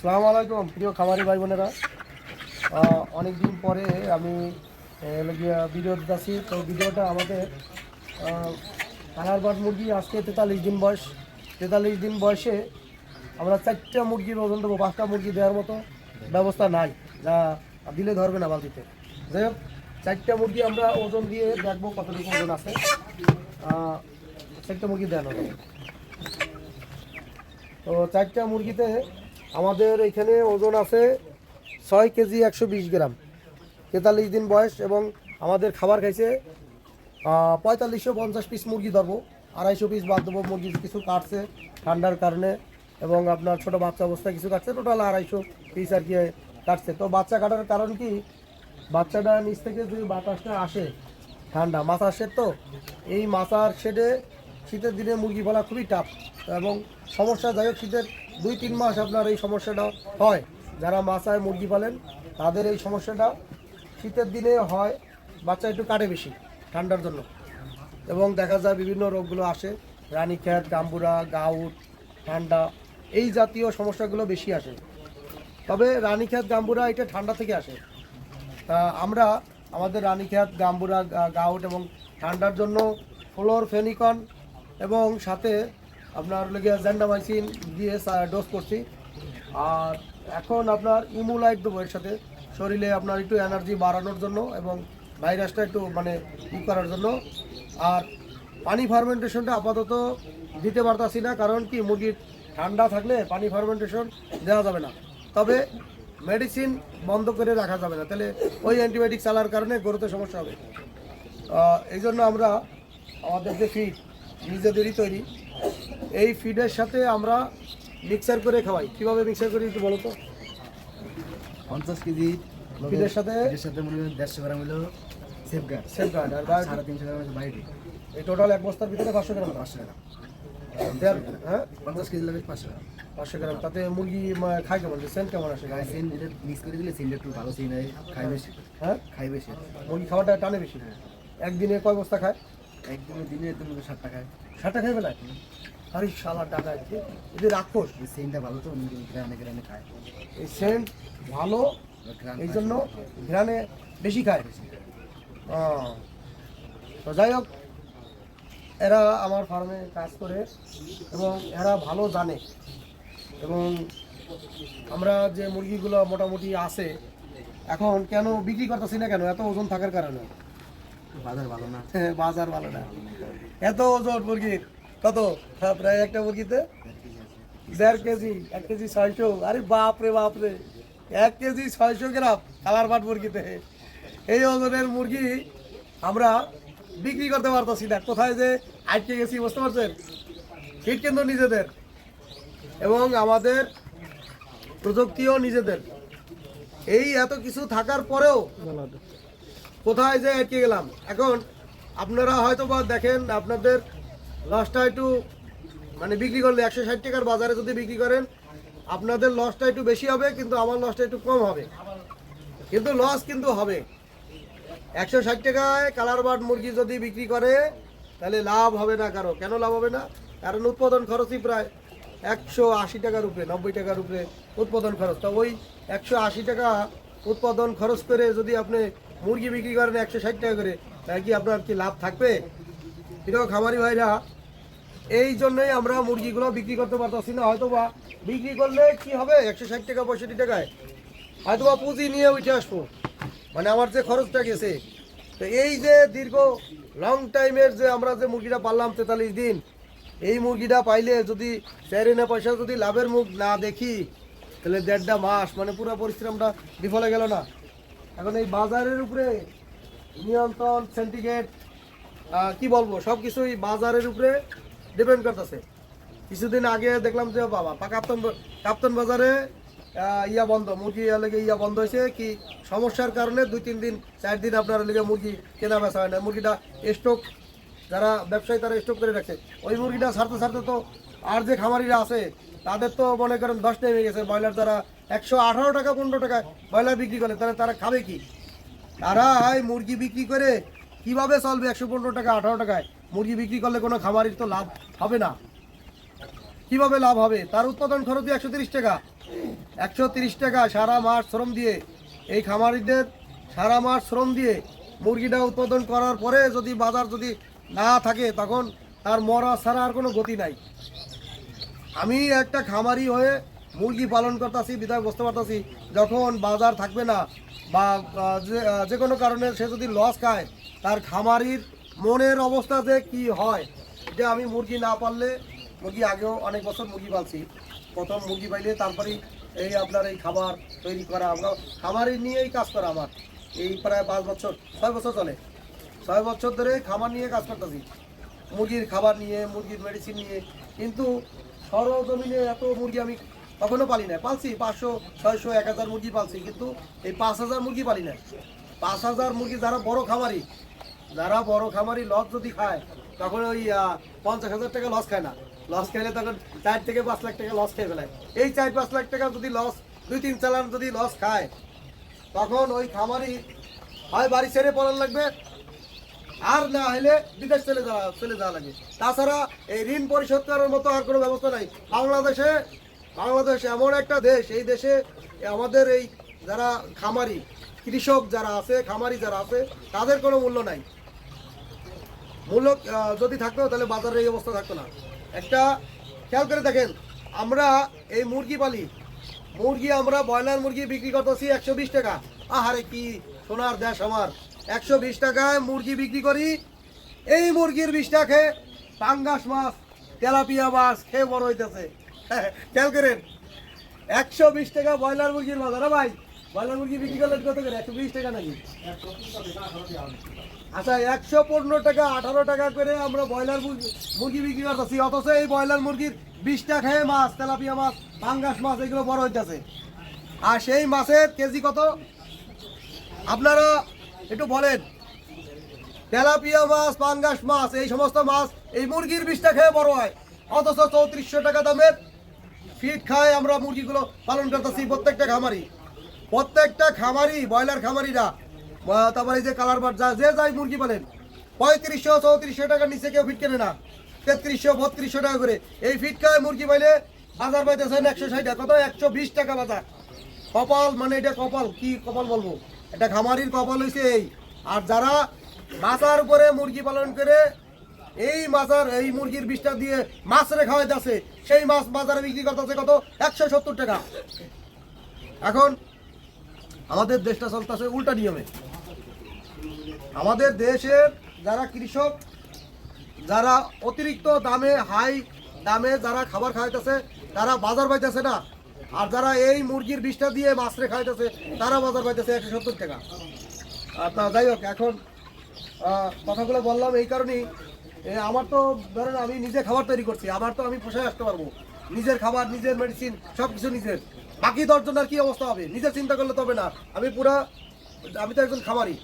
সালাম আলাইকুম, প্রিয় খামারি ভাই বোনেরা। অনেক দিন পরে আমি ভিডিও দিতেছি। তো ভিডিওটা আমাদের কালার বাট মুরগি, আজকে তেতাল্লিশ দিন বয়স। তেতাল্লিশ দিন বয়সে আমরা চারটা মুরগির ওজন দেবো, পাঁচটা মুরগি দেওয়ার মতো ব্যবস্থা নাই। যা দিলে ধরবে না বালতিতে। যাই হোক, চারটা মুরগি আমরা ওজন দিয়ে দেখব কতটুকু ওজন আছে। চারটা মুরগি দেন তো চারটা মুরগিতে আমাদের এখানে ওজন আছে ছয় কেজি একশো বিশ গ্রাম। তেতাল্লিশ দিন বয়স এবং আমাদের খাবার খাইছে পঁয়তাল্লিশশো পঞ্চাশ পিস মুরগি ধরবো। আড়াইশো পিস বাদ দেবো, মুরগি কিছু কাটছে ঠান্ডার কারণে এবং আপনার ছোট বাচ্চা অবস্থায় কিছু কাটছে। টোটাল আড়াইশো পিস আর কি কাটছে। তো বাচ্চা কাটার কারণ কি? বাচ্চাটা নিচ থেকে যদি বাতাসটা আসে ঠান্ডা, মাথার শেড তো, এই মাথার শেডে শীতের দিনে মুরগি পালা খুবই টাফ এবং সমস্যা, যাই হোক, শীতের দুই, তিন মাস আপনার এই সমস্যাটা হয়। যারা মাছায় মুরগি পালেন, তাদের এই সমস্যাটা শীতের দিনে হয়, বাচ্চা একটু কাটে বেশি ঠান্ডার জন্য। এবং দেখা যায় বিভিন্ন রোগগুলো আসে রানীক্ষেত গাম্বুরা, গাউট, ঠান্ডা, এই জাতীয় সমস্যাগুলো বেশি আসে। তবে রানীক্ষেত গাম্বুরা এটা ঠান্ডা থেকে আসে। তা আমরা আমাদের রানীক্ষেত গাম্বুরা গাউট এবং ঠান্ডার জন্য ফ্লোর ফেনিকন এবং সাথে আপনার লেগে জ্যান্ডামাইসিন দিয়ে ডোজ করছি। আর এখন আপনার ইমুলাইট দেবো এর সাথে। শরীরে আপনার একটু এনার্জি বাড়ানোর জন্য এবং ভাইরাসটা একটু মানে ই করার জন্য। আর পানি ফার্মেন্টেশনটা আপাতত দিতে পারতাছি না, কারণ কি মুরগির ঠান্ডা থাকলে পানি ফার্মেন্টেশন দেওয়া যাবে না। তবে মেডিসিন বন্ধ করে রাখা যাবে না। তাহলে ওই অ্যান্টিবায়োটিক চালার কারণে গরুতে সমস্যা হবে। এই জন্য আমরা আমাদের যে ফিড নিজেদেরই তৈরি। এই ফিডের সাথে আমরা মিক্সার করে খাওয়াই। কীভাবে মিক্সার করি একটু বলো তো? পঞ্চাশ কেজি ফিডের সাথে? সাথে মনে করেন দেড়শো গ্রাম হলো সেফগার্ড সেফগার্ড আর সাড়ে তিনশো গ্রাম হচ্ছে বাইরে এই টোটাল এক বস্তার ভিতরে পাঁচশো গ্রাম। পাঁচশো গ্রাম। হ্যাঁ? পঞ্চাশ কেজি লাগে পাঁচশো গ্রাম। পাঁচশো গ্রাম। তাতে মুরগি খায় কেমন? সেন্ট কেমন আসে গায়ে? এটা মিক্স করে দিলে সেনটা একটু ভালো হয় খাই বেশি। হ্যাঁ? খাই বেশি। মুরগি খাওয়াটা টানে বেশি। একদিনে কয় বস্তা খায়? একদিনে দিনে একদম ষাট টাকা ষাটটা খাই ফেলায় আরে শালা টাকা এদের রাক্ষস। এই সেনটা ভালো তো গ্রামে গ্রামে খায়। এই সেন্ট ভালো গ্রাম এই জন্য ঘ্রাণে বেশি খায়। তো যাই হোক, এরা আমার ফার্মে কাজ করে এবং এরা ভালো জানে। এবং আমরা যে মুরগিগুলো মোটামুটি আছে এখন কেন বিক্রি করতেছি না কেন? এত ওজন থাকার কারণে। বাজার ভালো না। হ্যাঁ, বাজার ভালো এত ওজন মুরগির কত? হ্যাঁ, প্রায় একটা মুরগিতে? দেড় কেজি এক কেজি ছয়শো। আরে বাপ রে বাপ রে। এক কেজি ছয়শো গ্রাম কালার বাট মুরগিতে। এই ওজনের মুরগি আমরা বিক্রি করতে পারতেছি না। কোথায় যে আটকে গেছি বুঝতে পারছেন? ঠিক কিন্তু নিজেদের। এবং আমাদের প্রযুক্তিও নিজেদের। এই এত কিছু থাকার পরেও কোথায় যে আটকে গেলাম। এখন আপনারা হয়তো বা দেখেন, আপনাদের লসটা একটু মানে বিক্রি করলে একশো ষাট টাকার বাজারে যদি বিক্রি করেন, আপনাদের লসটা একটু বেশি হবে, কিন্তু আমার লসটা একটু কম হবে। কিন্তু লস কিন্তু হবে। একশো ষাট টাকায় কালার বার্ড মুরগি যদি বিক্রি করে, তাহলে লাভ হবে না কারও। কেন লাভ হবে না? কারণ উৎপাদন খরচই প্রায় একশো আশি টাকার উপরে, নব্বই টাকার উপরে উৎপাদন খরচ। তো ওই একশো আশি টাকা উৎপাদন খরচ করে যদি আপনি মুরগি বিক্রি করেন একশো ষাট টাকা করে তাই কি আপনার কি লাভ থাকবে? এটাও খামারি ভাইরা, এই জন্যই আমরা মুরগিগুলো বিক্রি করতে পারতেছি না। হয়তো বা বিক্রি করলে কি হবে? একশো ষাট টাকা, পঁয়ষট্টি টাকায়। হয়তো বা পুঁজি নিয়ে উঠে আসব। মানে আমার যে খরচটা গেছে। তো এই যে দীর্ঘ লং টাইমের যে আমরা যে মুরগিটা পারলাম তেতাল্লিশ দিন, এই মুরগিটা পাইলে যদি চারি না পয়সা যদি লাভের মুখ না দেখি, তাহলে দেড়টা মাস মানে পুরো পরিশ্রমটা বিফলে গেল না। এখন এই বাজারের উপরে নিয়ন্ত্রণ সেন্টিগ্রেড কি বলব সব কিছুই বাজারের উপরে ডিপেন্ড করতেছে। কিছুদিন আগে দেখলাম যে, বাবা কাপ্তন কাপ্তন বাজারে ইয়া বন্ধ, মুরগি লেগে ইয়া বন্ধ হয়েছে কি সমস্যার কারণে দুই, তিন দিন, চার দিন আপনার লেগে মুরগি কেনা বেচা হয় না। মুরগিটা স্টক যারা ব্যবসায়ী তারা স্টক করে রাখছে। ওই মুরগিটা ছাড়তে ছাড়তে তো আর যে খামারিরা আছে, তাদের তো মনে করেন দশ নেমে গেছে, ব্রয়লার যারা একশো আঠারো টাকা, পনেরো টাকা ব্রয়লার বিক্রি করে। তাহলে তারা খাবে কি? তারা মুরগি বিক্রি করে কীভাবে চলবে একশো পনেরো টাকা, আঠারো টাকায়? মুরগি বিক্রি করলে কোনো খামারির তো লাভ হবে না। কীভাবে লাভ হবে? তার উৎপাদন খরচই একশো তিরিশ টাকা। একশো তিরিশ টাকা সারা মাস শ্রম দিয়ে এই খামারিদের সারা মাস শ্রম দিয়ে মুরগিটা উৎপাদন করার পরে যদি বাজার যদি না থাকে, তখন তার মরা ছাড়া আর কোনো গতি নাই। আমি একটা খামারি হয়ে মুরগি পালন করতেছি বিধায় বুঝতে পারতেছি, যখন বাজার থাকবে না, বা যে কোনো কারণে সে যদি লস খায়, তার খামারির মনের অবস্থা যে কি হয়, যে আমি মুরগি না পারলে মুরগি আগেও অনেক বছর মুরগি পালছি। প্রথম মুরগি পাইলে তারপরেই এই আপনার এই খাবার তৈরি করা, আমরা খামারি নিয়েই কাজ করা আমার। এই প্রায় পাঁচ বছর, ছয় বছর চলে। ছয় বছর ধরে খামার নিয়ে কাজ করতেছি। মুরগির খাবার নিয়ে, মুরগির মেডিসিন নিয়ে, কিন্তু সরজমিনে এত মুরগি আমি কখনো পালি না পালছি, পাঁচশো, ছয়শো, এক হাজার মুরগি পালছি, কিন্তু এই পাঁচ হাজার মুরগি পালি না পাঁচ হাজার মুরগি যারা বড় খামারি, যারা বড় খামারি লস যদি খায়, তখন ওই পঞ্চাশ হাজার টাকা লস খায় না। লস খাইলে তখন চার থেকে পাঁচ লাখ টাকা লস খেয়ে ফেলায়। এই চার পাঁচ লাখ টাকা যদি লস দুই তিন চালান যদি লস খায়, তখন ওই খামারি হয় বাড়ি ছেড়ে পড়ার লাগবে, আর না হলে বিদেশ চলে যাওয়া চলে যাওয়া লাগে। তাছাড়া এই ঋণ পরিশোধ করার মতো আর কোনো ব্যবস্থা নাই। বাংলাদেশে বাংলাদেশ এমন একটা দেশ, এই দেশে আমাদের এই যারা খামারি, কৃষক যারা আছে, খামারি যারা আছে, তাদের কোনো মূল্য নাই। মূল্য যদি থাকতো, তাহলে বাজারের এই অবস্থা থাকতো না। একটা, খেয়াল করে দেখেন, আমরা এই মুরগি পালি, মুরগি আমরা ব্রয়লার মুরগি বিক্রি করতেছি একশো বিশ টাকা। আহারে কি সোনার দেশ আমার। একশো বিশ টাকায় মুরগি বিক্রি করি, এই মুরগির বিষটা খেয়ে পাঙ্গাস মাছ, তেলাপিয়া মাছ খেয়ে বড় হইতেছে। খেয়াল করেন, একশো বিশ টাকা ব্রয়লার মুরগির বাজার ভাই? ব্রয়লার মুরগি বিক্রি করলে কত করে? একশো বিশ টাকা নাকি? আচ্ছা একশো পনেরো টাকা, আঠারো টাকা করে আমরা ব্রয়লার মুরগি বিক্রি করতেছি। অথচ এই ব্রয়লার মুরগির বিষটা খেয়ে মাছ, তেলাপিয়া মাছ, পাঙ্গাস মাছ, এগুলো বড় হইতেছে আর সেই মাছের কেজি কত? আপনারা একটু বলেন। তেলাপিয়া মাছ, পাঙ্গাস মাছ, এই সমস্ত মাছ এই মুরগির বিষটা খেয়ে বড় হয়। অথচ চৌত্রিশশো টাকা দামের ফিট খায় আমরা মুরগিগুলো, পালন করতেছি প্রত্যেকটা খামারি। প্রত্যেকটা খামারি, ব্রয়লার খামারিরা। তারপরে যে কালার বাট যা, যে যাই মুরগি পালেন, পঁয়ত্রিশশো, চৌত্রিশশো টাকার নিচে কেউ ফিট কেনে না। তেত্রিশশো, বত্রিশশো টাকা করে। এই ফিট খায় মুরগি পাইলে বাজার পাইতেছেন একশো ষাট কত? একশো বিশ টাকা বাজার। কপাল মানে এটা কপাল, কি কপাল বলব? এটা খামারির কপাল হয়েছে এই। আর যারা মাছার উপরে মুরগি পালন করে এই মাছার এই মুরগির বিষটা দিয়ে মাছ রে খাওয়াইতেছে সেই মাছ বাজারে বিক্রি করতেছে কত? একশো সত্তর টাকা। এখন আমাদের দেশটা চলতেছে উল্টা নিয়মে। আমাদের দেশের যারা কৃষক, যারা অতিরিক্ত দামে, হাই দামে যারা খাবার খাইতেছে তারা বাজার পাইতেছে না। আর যারা এই মুরগির বিষটা দিয়ে মাছরে খাইতেছে তারা বাজার পাইতেছে একশো সত্তর টাকা। আর তা যাই হোক, এখন কথাগুলো বললাম এই কারণেই। আমার তো ধরেন আমি নিজে খাবার তৈরি করছি, আমার তো আমি পোষায় আসতে পারব। নিজের খাবার, নিজের মেডিসিন সব কিছু নিজের। বাকি দশজনের কি অবস্থা হবে? নিজে চিন্তা করলে তবে না। আমি পুরা, আমি তো একজন খামারি।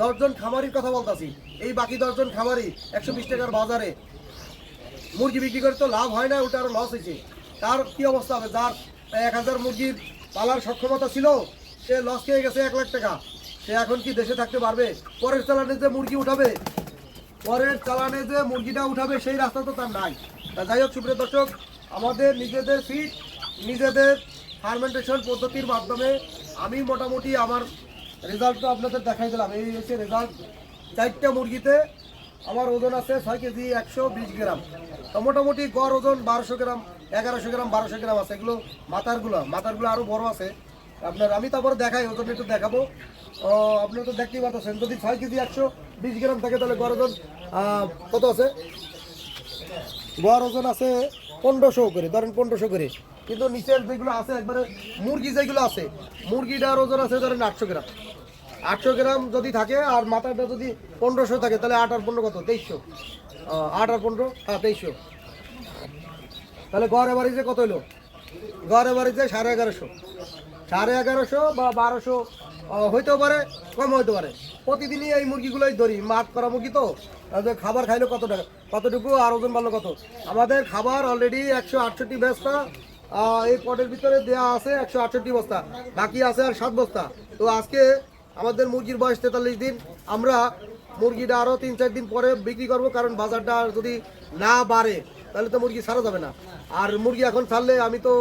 দশজন খামারির কথা বলতাছি। এই বাকি দশজন খামারি একশো বিশ টাকার বাজারে মুরগি বিক্রি করে তো লাভ হয় না, ওটা আরও লস হয়েছে। তার কি অবস্থা হবে? যার এক হাজার মুরগির পালার সক্ষমতা ছিল, সে লস খেয়ে গেছে এক লাখ টাকা। সে এখন কি দেশে থাকতে পারবে? পরের চালানে যে মুরগি উঠাবে পরের চালানে যে মুরগিটা উঠাবে সেই রাস্তা তো তার নাই। তা যাই হোক, সুপ্রিয় দর্শক, আমাদের নিজেদের ফিট নিজেদের ফার্মেন্টেশন পদ্ধতির মাধ্যমে আমি মোটামুটি আমার রেজাল্ট তো আপনাদের দেখাই দিলাম। এই হচ্ছে রেজাল্ট চারটা মুরগিতে আমার ওজন আছে ছয় কেজি একশো বিশ গ্রাম। তো মোটামুটি গড় ওজন বারোশো গ্রাম, এগারোশো গ্রাম, বারোশো গ্রাম আছে। এগুলো মাথারগুলো মাথারগুলো আরও বড় আছে। আপনার, আমি তারপরে দেখাই ওজন একটু দেখাবো। আপনি তো দেখতেই পাচ্ছেন যদি ছয় কেজি একশো বিশ গ্রাম থাকে, তাহলে গড় ওজন কত আছে? গড় ওজন আছে পনেরোশো করে, ধরেন পনেরোশো করে। কিন্তু নিচের যেগুলো আছে, একবারে মুরগি যেগুলো আছে, মুরগিটার ওজন আছে ধরেন আটশো গ্রাম। আটশো গ্রাম যদি থাকে, আর মাথাটা যদি পনেরোশো থাকে, তাহলে আট আর পনেরো কত? তেইশশো। আট আর পনেরো? হ্যাঁ তেইশশো। তাহলে গড় এভারেজে কত হলো? গড় এভারেজে সাড়ে এগারোশো। সাড়ে এগারোশো বা বারোশো হইতেও পারে, কম হইতে পারে। প্রতিদিনই এই মুরগিগুলোই ধরি মাঠ করা মুরগি তো খাবার খাইলে কত টাকা, কতটুকু আর ওজন বাড়লো কত? আমাদের খাবার অলরেডি একশো আটষট্টি বস্তা এই পটের ভিতরে দেওয়া আছে একশো আটষট্টি বস্তা, বাকি আছে আর সাত বস্তা। তো আজকে আমাদের মুরগির বয়স তেতাল্লিশ দিন, আমরা মুরগিটা আরও তিন চার দিন পরে বিক্রি করব, কারণ বাজারটা যদি না বাড়ে, তাহলে তো মুরগি ছাড়া যাবে না। আর মুরগি এখন ছাড়লে আমি তো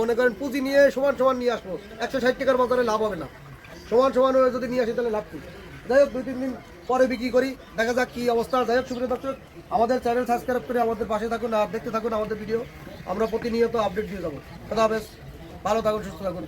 মনে করেন পুঁজি নিয়ে সমান সমান নিয়ে আসব। একশো ষাট টাকার বাজারে লাভ হবে না। সমান সমান হয়ে যদি নিয়ে আসি তাহলে লাভ কী? যাই হোক, দুই তিন দিন পরে বিক্রি করি, দেখা যাক কী অবস্থা। যাই হোক, সুপ্রিয় দর্শক, আমাদের চ্যানেল সাবস্ক্রাইব করে আমাদের পাশে থাকুন আর দেখতে থাকুন আমাদের ভিডিও আমরা প্রতিনিয়ত আপডেট দিয়ে যাব। কথা বেশ ভালো থাকুন, সুস্থ থাকুন।